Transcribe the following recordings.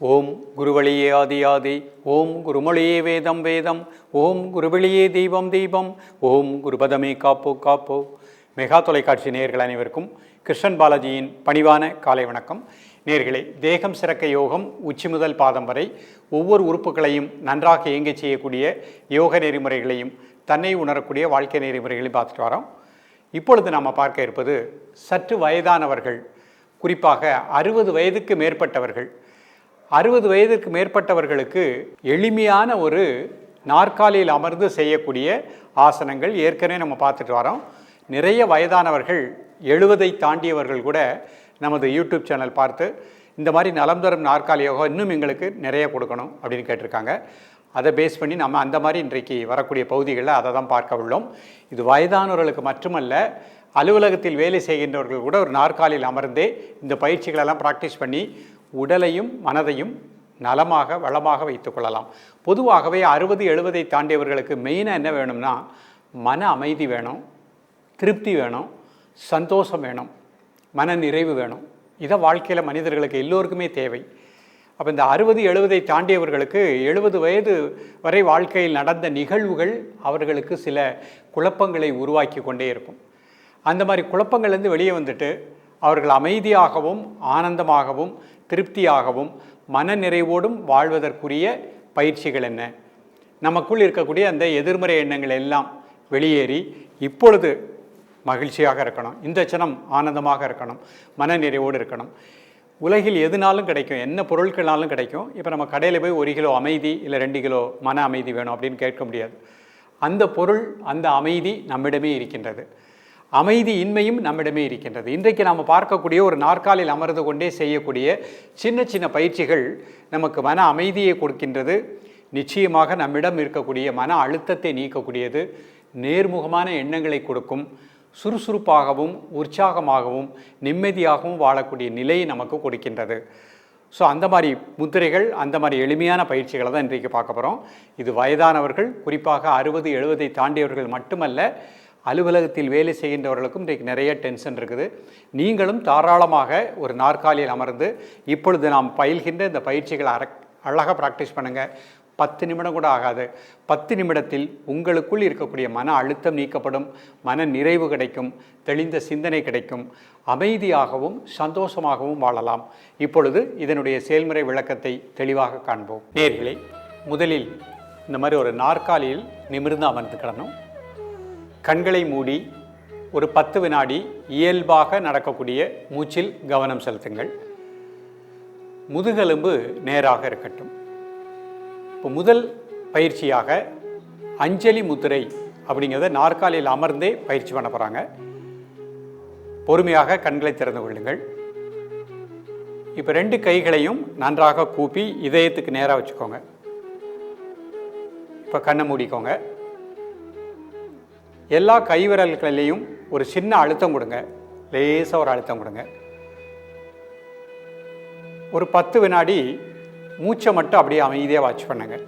ஓம் குருவழியே ஆதி ஆதி ஓம் குருமொழியே வேதம் வேதம் ஓம் குருவழியே தீபம் தீபம் ஓம் குருபதமே காப்போ காப்போ. மெகா தொலைக்காட்சி நேர்கள் அனைவருக்கும் கிருஷ்ணன் பாலாஜியின் பணிவான காலை வணக்கம். நேர்களே தேகம் சிறக்க யோகம் உச்சி முதல் பாதம் வரை ஒவ்வொரு உறுப்புகளையும் நன்றாக இயங்கச் செய்யக்கூடிய யோக நெறிமுறைகளையும் தன்னை உணரக்கூடிய வாழ்க்கை நெறிமுறைகளையும் பார்த்துட்டு வரோம். இப்பொழுது நாம் பார்க்க இருப்பது சற்று வயதானவர்கள் குறிப்பாக அறுபது வயதுக்கு மேற்பட்டவர்கள் அறுபது வயதுக்கு மேற்பட்டவர்களுக்கு எளிமையான ஒரு நாற்காலியில் அமர்ந்து செய்யக்கூடிய ஆசனங்கள் ஏற்கனவே நம்ம பார்த்துட்டு வரோம். நிறைய வயதானவர்கள் எழுபதை தாண்டியவர்கள் கூட நமது யூடியூப் சேனல் பார்த்து இந்த மாதிரி நலம் தரும் நாற்காலி யோகா இன்னும் எங்களுக்கு நிறைய கொடுக்கணும் அப்படின்னு கேட்டிருக்காங்க. அதை பேஸ் பண்ணி நம்ம அந்த மாதிரி இன்றைக்கு வரக்கூடிய பகுதிகளில் அதை தான் பார்க்க உள்ளோம். இது வயதானவர்களுக்கு மட்டுமல்ல அலுவலகத்தில் வேலை செய்கின்றவர்கள் கூட ஒரு நாற்காலியில் அமர்ந்தே இந்த பயிற்சிகளெல்லாம் ப்ராக்டிஸ் பண்ணி உடலையும் மனதையும் நலமாக வளமாக வைத்துக்கொள்ளலாம் பொதுவாகவே அறுபது எழுபதை தாண்டியவர்களுக்கு மெயினாக என்ன வேணும்னா மன அமைதி வேணும் திருப்தி வேணும் சந்தோஷம் வேணும் மன நிறைவு வேணும். இதை வாழ்க்கையில் மனிதர்களுக்கு எல்லோருக்குமே தேவை. அப்போ இந்த அறுபது எழுபதை தாண்டியவர்களுக்கு எழுபது வயது வரை வாழ்க்கையில் நடந்த நிகழ்வுகள் அவர்களுக்கு சில குழப்பங்களை உருவாக்கி கொண்டே இருக்கும். அந்த மாதிரி குழப்பங்கள்லேருந்து வெளியே வந்துட்டு அவர்கள் அமைதியாகவும் ஆனந்தமாகவும் திருப்தியாகவும் மன நிறைவோடும் வாழ்வதற்குரிய பயிற்சிகள் என்ன? நமக்குள் இருக்கக்கூடிய அந்த எதிர்மறை எண்ணங்கள் எல்லாம் வெளியேறி இப்பொழுது மகிழ்ச்சியாக இருக்கணும். இந்த சனம் ஆனந்தமாக இருக்கணும். மன நிறைவோடு இருக்கணும். உலகில் எதுனாலும் கிடைக்கும். என்ன பொருட்கள்னாலும் கிடைக்கும். இப்போ நம்ம கடையில் போய் ஒரு கிலோ அமைதி இல்லை ரெண்டு கிலோ மன அமைதி வேணும் அப்படின்னு கேட்க முடியாது. அந்த பொருள் அந்த அமைதி நம்மிடமே இருக்கின்றது. அமைதி இன்மையும் நம்மிடமே இருக்கின்றது. இன்றைக்கு நாம் பார்க்கக்கூடிய ஒரு நாற்காலில் அமர்ந்து கொண்டே செய்யக்கூடிய சின்ன சின்ன பயிற்சிகள் நமக்கு மன அமைதியை கொடுக்கின்றது. நிச்சயமாக நம்மிடம் இருக்கக்கூடிய மன அழுத்தத்தை நீக்கக்கூடியது. நேர்முகமான எண்ணங்களை கொடுக்கும். சுறுசுறுப்பாகவும் உற்சாகமாகவும் நிம்மதியாகவும் வாழக்கூடிய நிலையை நமக்கு கொடுக்கின்றது. ஸோ அந்த மாதிரி முத்திரைகள் அந்த மாதிரி எளிமையான பயிற்சிகளை தான் இன்றைக்கு பார்க்க போகிறோம் இது வயதானவர்கள் குறிப்பாக அறுபது எழுபதை தாண்டியவர்கள் மட்டுமல்ல அலுவலகத்தில் வேலை செய்கின்றவர்களுக்கும் இன்றைக்கு நிறைய டென்ஷன் இருக்குது. நீங்களும் தாராளமாக ஒரு நாற்காலியில் அமர்ந்து இப்பொழுது நாம் பயில்கின்ற இந்த பயிற்சிகளை அர அழகாக ப்ராக்டிஸ் பண்ணுங்கள் பத்து நிமிடம் கூட ஆகாது. பத்து நிமிடத்தில் உங்களுக்குள் இருக்கக்கூடிய மன அழுத்தம் நீக்கப்படும். மன நிறைவு கிடைக்கும். தெளிந்த சிந்தனை கிடைக்கும். அமைதியாகவும் சந்தோஷமாகவும் வாழலாம். இப்பொழுது இதனுடைய செயல்முறை விளக்கத்தை தெளிவாக காண்போம். நேர்களே முதலில் இந்த மாதிரி ஒரு நாற்காலியில் நிமிர்ந்து அமர்ந்துக்கிடணும் கண்களை மூடி ஒரு பத்து வினாடி இயல்பாக நடக்கக்கூடிய மூச்சில் கவனம் செலுத்துங்கள். முதுகெலும்பு நேராக இருக்கட்டும். இப்போ முதல் பயிற்சியாக அஞ்சலி முத்திரை அப்படிங்கிறத நாற்காலியில் அமர்ந்தே பயிற்சி பண்ண போகிறாங்க பொறுமையாக கண்களை திறந்து கொள்ளுங்கள். இப்போ ரெண்டு கைகளையும் நன்றாக கூப்பி இதயத்துக்கு நேராக வச்சுக்கோங்க. இப்போ கண்ணை மூடிக்கோங்க. எல்லா கைவிரல்களிலையும் ஒரு சின்ன அழுத்தம் கொடுங்க. லேசாக ஒரு அழுத்தம் கொடுங்க. ஒரு பத்து வினாடி மூச்சை மட்டும் அப்படியே அமைதியாக வாட்ச் பண்ணுங்க.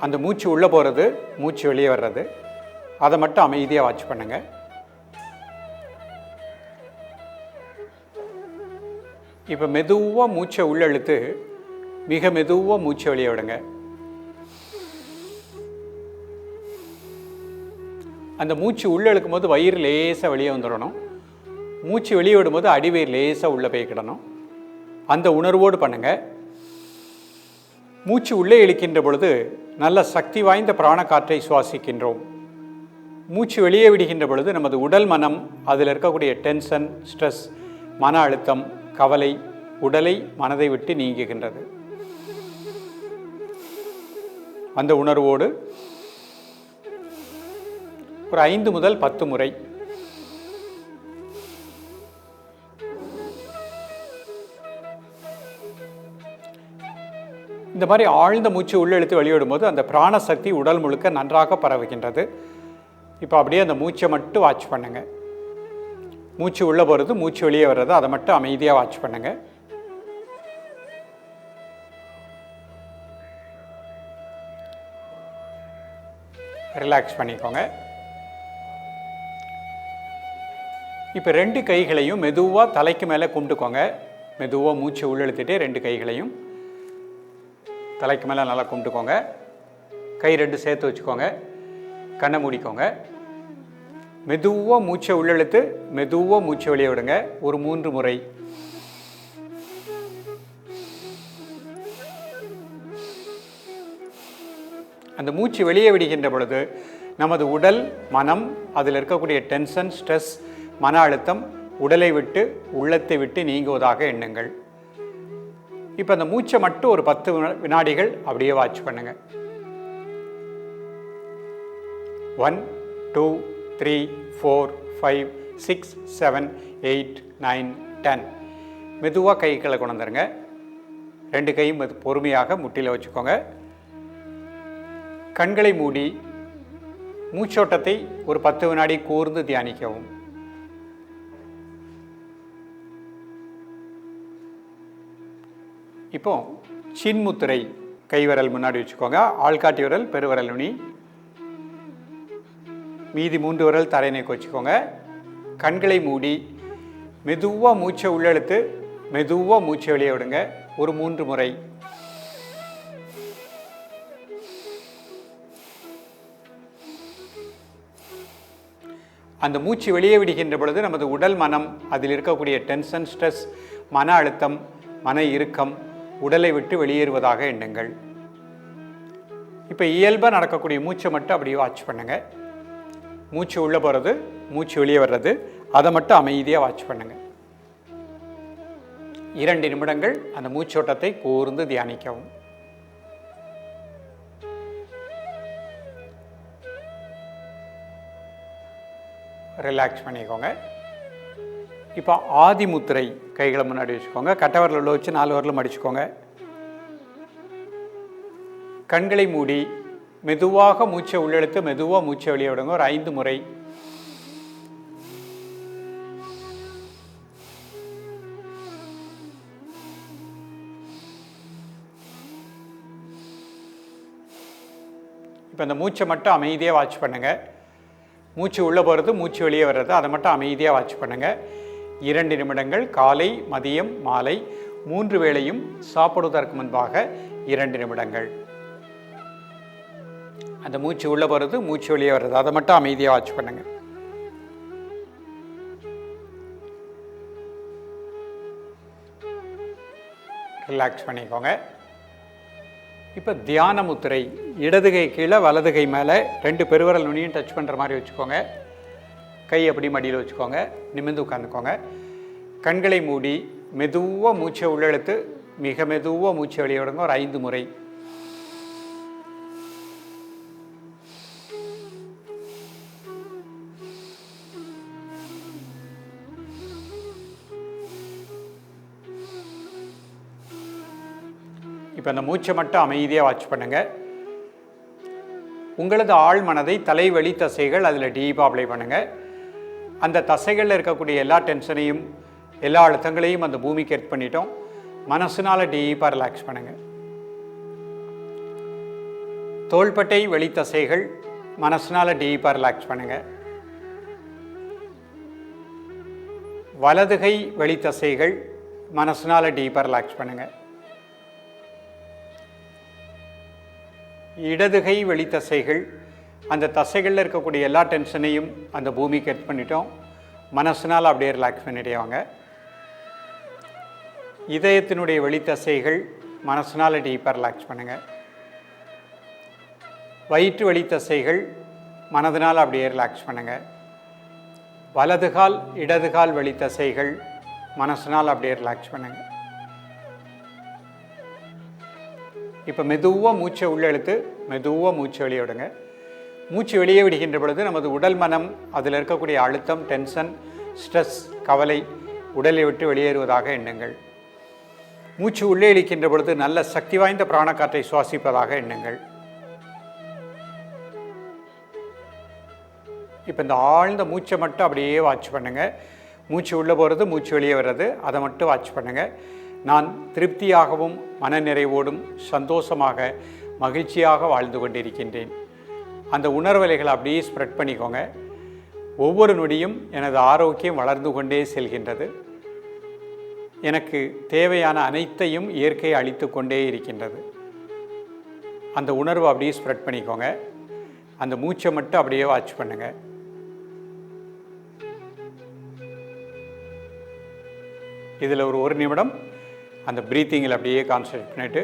அந்த மூச்சு உள்ளே போகிறது மூச்சு வெளியே வர்றது. அதை மட்டும் அமைதியாக வாட்ச் பண்ணுங்க. இப்போ மெதுவாக மூச்சை உள்ளெழுத்து மிக மெதுவாக மூச்சை வெளியே விடுங்க. அந்த மூச்சு உள்ளே இழுக்கும் போது வயிறு லேசாக வெளியே வந்துடணும். மூச்சு வெளியே விடும்போது அடிவயிறு லேசாக உள்ளே போய்க்கிடணும் அந்த உணர்வோடு பண்ணுங்கள் மூச்சு உள்ளே இழுக்கின்ற பொழுது நல்ல சக்தி வாய்ந்த பிராண காற்றை சுவாசிக்கின்றோம். மூச்சு வெளியே விடுகின்ற பொழுது நமது உடல் மனம் அதில் இருக்கக்கூடிய டென்ஷன் ஸ்ட்ரெஸ் மன அழுத்தம் கவலை உடலை மனதை விட்டு நீங்குகின்றது. அந்த உணர்வோடு ஒரு ஐந்து முதல் பத்து முறை. இந்த மாதிரி ஆழ்ந்த மூச்சு உள்ளெழுத்து வெளியிடும்போது அந்த பிராணசக்தி உடல் முழுக்க நன்றாக பரவுகின்றது. இப்போ அப்படியே அந்த மூச்சை மட்டும் வாட்ச் பண்ணுங்க. மூச்சு உள்ளே போகிறது மூச்சு வெளியே வர்றது அதை மட்டும் அமைதியாக வாட்ச் பண்ணுங்க. ரிலாக்ஸ் பண்ணிக்கோங்க. இப்போ ரெண்டு கைகளையும் மெதுவாக தலைக்கு மேலே கும்பிட்டுக்கோங்க. மெதுவாக மூச்சை உள்ளெழுத்துட்டே ரெண்டு கைகளையும் தலைக்கு மேலே நல்லா கும்பிட்டுக்கோங்க. கை ரெண்டு சேர்த்து வச்சுக்கோங்க. கண்ணை மூடிக்கோங்க. மெதுவாக மூச்சை உள்ளெழுத்து மெதுவாக மூச்சை வெளியே விடுங்க. ஒரு மூன்று முறை. அந்த மூச்சு வெளியே விடுகின்ற பொழுது நமது உடல் மனம் அதில் இருக்கக்கூடிய டென்ஷன் ஸ்ட்ரெஸ் மன அழுத்தம் உடலை விட்டு உள்ளத்தை விட்டு நீங்குவதாக எண்ணுங்கள். இப்போ அந்த மூச்சை மட்டும் ஒரு பத்து வினாடிகள் அப்படியே வாட்ச் பண்ணுங்க. One two three four five six seven eight nine ten மெதுவாக கைகளை கொண்டுருங்க ரெண்டு கையும் மெது பொறுமையாக முட்டியில் வச்சுக்கோங்க. கண்களை மூடி மூச்சோட்டத்தை ஒரு பத்து வினாடி கூர்ந்து தியானிக்கவும். இப்போது சின்முத்திரை கைவிரல் முன்னாடி வச்சுக்கோங்க. ஆள்காட்டி விரல் பெருவிரல் நுனி மீதி மூன்று விரல் தரைநீக்கு வச்சுக்கோங்க கண்களை மூடி மெதுவாக மூச்சை உள்ளெழுத்து மெதுவாக மூச்சை வெளியே விடுங்க. ஒரு மூன்று முறை. அந்த மூச்சு வெளியே விடுகின்ற பொழுது நமது உடல் மனம் அதில் இருக்கக்கூடிய டென்ஷன் ஸ்ட்ரெஸ் மன அழுத்தம் மன இறுக்கம் உடலை விட்டு வெளியேறுவதாக எண்ணுங்கள். இப்போ இயல்பாக நடக்கக்கூடிய மூச்சை மட்டும் அப்படியே வாட்ச் பண்ணுங்கள் மூச்சு உள்ளே போகிறது மூச்சு வெளியே வர்றது அதை மட்டும் அமைதியாக வாட்ச் பண்ணுங்கள் இரண்டு நிமிடங்கள் அந்த மூச்சோட்டத்தை கூர்ந்து தியானிக்கவும். ரிலாக்ஸ் பண்ணிக்கோங்க. இப்போ ஆதிமுத்திரை கைகளை முன்னாடி வச்சுக்கோங்க. கட்டவரில் உள்ள வச்சு நாலு வரலும் அடிச்சுக்கோங்க. கண்களை மூடி மெதுவாக மூச்சை உள்ளெடுத்து மெதுவாக மூச்சை வெளியே விடுங்க. ஒரு ஐந்து முறை. இப்போ இந்த மூச்சை மட்டும் அமைதியாக வாட்ச் பண்ணுங்கள் மூச்சு உள்ளே போகிறது மூச்சு வெளியே வர்றது அதை மட்டும் அமைதியாக வாட்ச் பண்ணுங்கள் இரண்டு நிமிடங்கள் காலை மதியம் மாலை மூன்று வேளையும் சாப்பிடுவதற்கு முன்பாக இரண்டு நிமிடங்கள். அந்த மூச்சு உள்ளே போகிறது மூச்சு வெளியே வர்றது அதை மட்டும் அமைதியாக வாட்ச் பண்ணுங்கள் ரிலாக்ஸ் பண்ணிக்கோங்க. இப்போ தியான முத்திரை இடதுகை கீழே வலதுகை மேலே ரெண்டு பெருவரல் நுனியும் டச் பண்ணுற மாதிரி வச்சுக்கோங்க. கை அப்படி மடியில் வச்சுக்கோங்க நிமிர்ந்து உட்காந்துக்கோங்க கண்களை மூடி மெதுவாக மூச்சை உள்ளெழுத்து மிக மெதுவாக மூச்சை வெளியே விடுங்க ஒரு ஐந்து முறை. இப்போ அந்த மூச்சை மட்டும் அமைதியாக வாட்ச் பண்ணுங்க. உங்களது ஆழ் மனதை தலைவலி தசைகள் அதில் டீப்பாக அப்ளை பண்ணுங்கள் அந்த தசைகளில் இருக்கக்கூடிய எல்லா டென்ஷனையும் எல்லா அழுத்தங்களையும் அந்த பூமிக்கு எர்த் பண்ணிட்டோம். மனசுனால டீப்பாக ரிலாக்ஸ் பண்ணுங்க. தோள்பட்டை வெளி தசைகள் மனசுனால டீப்பாக ரிலாக்ஸ் பண்ணுங்க. வலதுகை வெளி தசைகள் மனசுனால டீப்பாக ரிலாக்ஸ் பண்ணுங்க. இடதுகை வெளி தசைகள் அந்த தசைகளில் இருக்கக்கூடிய எல்லா டென்ஷனையும் அந்த பூமிக்கு எட் பண்ணிட்டோம். மனசினால் அப்படியே ரிலாக்ஸ் பண்ணிடுவாங்க இதயத்தினுடைய வெளித்தசைகள் மனசினால் டீப்பாக ரிலாக்ஸ் பண்ணுங்கள் வயிற்று வலி தசைகள் மனதினால் அப்படியே ரிலாக்ஸ் பண்ணுங்கள் வலதுகால் இடதுகால் வலி தசைகள் அப்படியே ரிலாக்ஸ் பண்ணுங்கள் இப்போ மெதுவாக மூச்சை உள்ளெழுத்து மெதுவாக மூச்சை வெளியே விடுங்க. மூச்சு வெளியே விடுகின்ற பொழுது நமது உடல் மனம் அதில் இருக்கக்கூடிய அழுத்தம் டென்ஷன் ஸ்ட்ரெஸ் கவலை உடலை விட்டு வெளியேறுவதாக எண்ணுங்கள். மூச்சு உள்ளே இழிக்கின்ற பொழுது நல்ல சக்தி வாய்ந்த பிராணக்காற்றை சுவாசிப்பதாக எண்ணுங்கள். இப்போ இந்த ஆழ்ந்த மூச்சை மட்டும் அப்படியே வாட்ச் பண்ணுங்கள் மூச்சு உள்ளே போகிறது மூச்சு வெளியே வர்றது அதை மட்டும் வாட்ச் பண்ணுங்கள் நான் திருப்தியாகவும் மனநிறைவோடும் சந்தோஷமாக மகிழ்ச்சியாக வாழ்ந்து கொண்டிருக்கின்றேன். அந்த உணர்வலைகளை அப்படியே ஸ்ப்ரெட் பண்ணிக்கோங்க. ஒவ்வொரு நொடியும் எனது ஆரோக்கியம் வளர்ந்து கொண்டே செல்கின்றது. எனக்கு தேவையான அனைத்தையும் இயற்கை அளித்து கொண்டே இருக்கின்றது. அந்த உணர்வை அப்படியே ஸ்ப்ரெட் பண்ணிக்கோங்க. அந்த மூச்சை மட்டும் அப்படியே வாட்ச் பண்ணுங்கள் இதில் ஒரு ஒரு நிமிடம் அந்த ப்ரீத்திங்கில் அப்படியே கான்சன்ட்ரேட் பண்ணிவிட்டு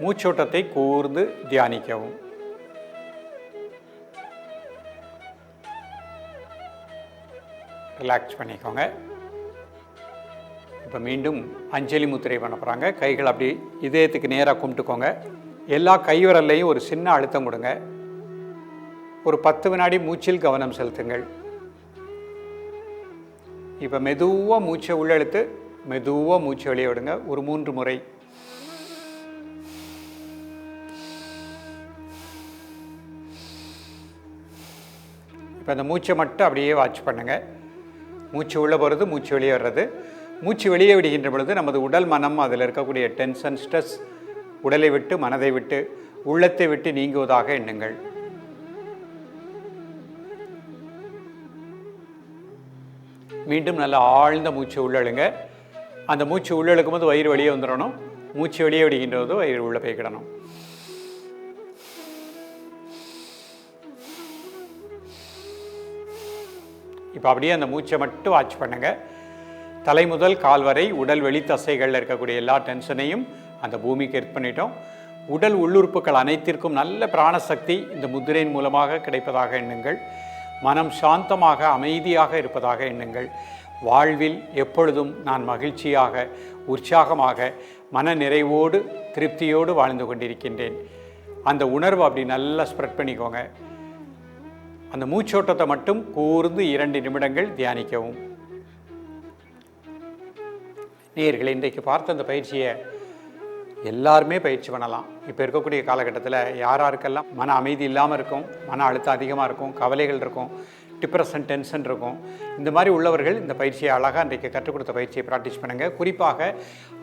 மூச்சோட்டத்தை கூர்ந்து தியானிக்கவும். ரிலாக்ஸ் பண்ணிக்கோங்க. இப்போ மீண்டும் அஞ்சலி முத்திரை பண்ண போகிறாங்க கைகள் அப்படி இதயத்துக்கு நேராக கும்பிட்டுக்கோங்க. எல்லா கைவிரல்லையும் ஒரு சின்ன அழுத்தம் கொடுங்க. ஒரு பத்து வினாடி மூச்சில் கவனம் செலுத்துங்கள். இப்போ மெதுவாக மூச்சை உள்ளெழுத்து மெதுவாக மூச்சை வெளியே விடுங்க. ஒரு மூன்று முறை. இப்போ அந்த மூச்சை மட்டும் அப்படியே வாட்ச் பண்ணுங்கள் மூச்சு உள்ளே போகிறது மூச்சு வெளியே வர்றது. மூச்சு வெளியே விடுகின்ற பொழுது நமது உடல் மனம் அதில் இருக்கக்கூடிய டென்ஷன் ஸ்ட்ரெஸ் உடலை விட்டு மனதை விட்டு உள்ளத்தை விட்டு நீங்குவதாக எண்ணுங்கள். மீண்டும் நல்ல ஆழ்ந்த மூச்சு உள்ளழுங்க அந்த மூச்சு உள்ளழுக்கும் போது வயிறு வெளியே வந்துடணும். மூச்சு வெளியே விடுகின்ற போது வயிறு உள்ளே போய்க்கிடணும் இப்போ அப்படியே அந்த மூச்சை மட்டும் வாட்ச் பண்ணுங்க. தலை முதல் கால் வரை உடல் வெளி தசைகளில் இருக்கக்கூடிய எல்லா டென்ஷனையும் அந்த பூமிக்கு எர்த் பண்ணிட்டோம். உடல் உள்ளுறுப்புகள் அனைத்திற்கும் நல்ல பிராணசக்தி இந்த முத்திரையின் மூலமாக கிடைப்பதாக எண்ணுங்கள். மனம் சாந்தமாக அமைதியாக இருப்பதாக எண்ணுங்கள். வாழ்வில் எப்பொழுதும் நான் மகிழ்ச்சியாக உற்சாகமாக மன நிறைவோடு திருப்தியோடு வாழ்ந்து கொண்டிருக்கின்றேன். அந்த உணர்வு அப்படி நல்லா ஸ்ப்ரெட் பண்ணிக்கோங்க. அந்த மூச்சோட்டத்தை மட்டும் கூர்ந்து இரண்டு நிமிடங்கள் தியானிக்கவும். நேயர்களே இன்றைக்கு பார்த்த அந்த பயிற்சியை எல்லாருமே பயிற்சி பண்ணலாம். இப்போ இருக்கக்கூடிய காலகட்டத்தில் யார் யாருக்கெல்லாம் மன அமைதி இல்லாமல் இருக்கும் மன அழுத்தம் அதிகமாக இருக்கும் கவலைகள் இருக்கும் டிப்ரெஷன் டென்ஷன் இருக்கும். இந்த மாதிரி உள்ளவர்கள் இந்த பயிற்சியை அழகாக இன்றைக்கு கற்றுக் கொடுத்த பயிற்சியை ப்ராக்டிஸ் பண்ணுங்கள் குறிப்பாக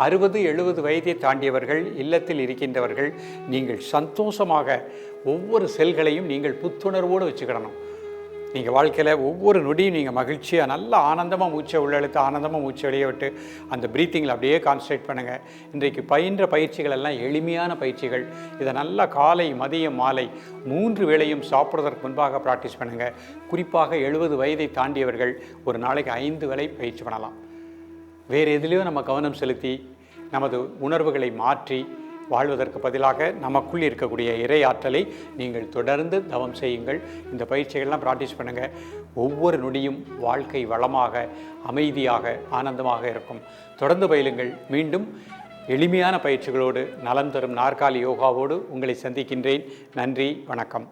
அறுபது எழுபது வயதை தாண்டியவர்கள் இல்லத்தில் இருக்கின்றவர்கள் நீங்கள் சந்தோஷமாக ஒவ்வொரு செல்களையும் நீங்கள் புத்துணர்வோடு வச்சுக்கிடணும். நீங்கள் வாழ்க்கையில் ஒவ்வொரு நொடியும் நீங்கள் மகிழ்ச்சியாக நல்லா ஆனந்தமாக மூச்சை உள்ளெழுத்து ஆனந்தமாக மூச்சை வெளியே விட்டு அந்த ப்ரீத்திங்கில் அப்படியே கான்சன்ட்ரேட் பண்ணுங்கள் இன்றைக்கு பயின்ற பயிற்சிகள் எல்லாம் எளிமையான பயிற்சிகள். இதை நல்லா காலை மதியம் மாலை மூன்று வேளையும் சாப்பிட்றதற்கு முன்பாக ப்ராக்டிஸ் பண்ணுங்கள் குறிப்பாக எழுபது வயதை தாண்டியவர்கள் ஒரு நாளைக்கு ஐந்து வேலை பயிற்சி பண்ணலாம். வேறு எதுலேயோ நம்ம கவனம் செலுத்தி நமது உணர்வுகளை மாற்றி வாழ்வதற்கு பதிலாக நமக்குள் இருக்கக்கூடிய இறை ஆற்றலை நீங்கள் தொடர்ந்து தவம் செய்யுங்கள். இந்த பயிற்சிகள்லாம் ப்ராக்டிஸ் பண்ணுங்கள் ஒவ்வொரு நொடியும் வாழ்க்கை வளமாக அமைதியாக ஆனந்தமாக இருக்கும். தொடர்ந்து பயிலுங்கள். மீண்டும் எளிமையான பயிற்சிகளோடு நலம் தரும் நாற்காலி யோகாவோடு உங்களை சந்திக்கின்றேன். நன்றி வணக்கம்.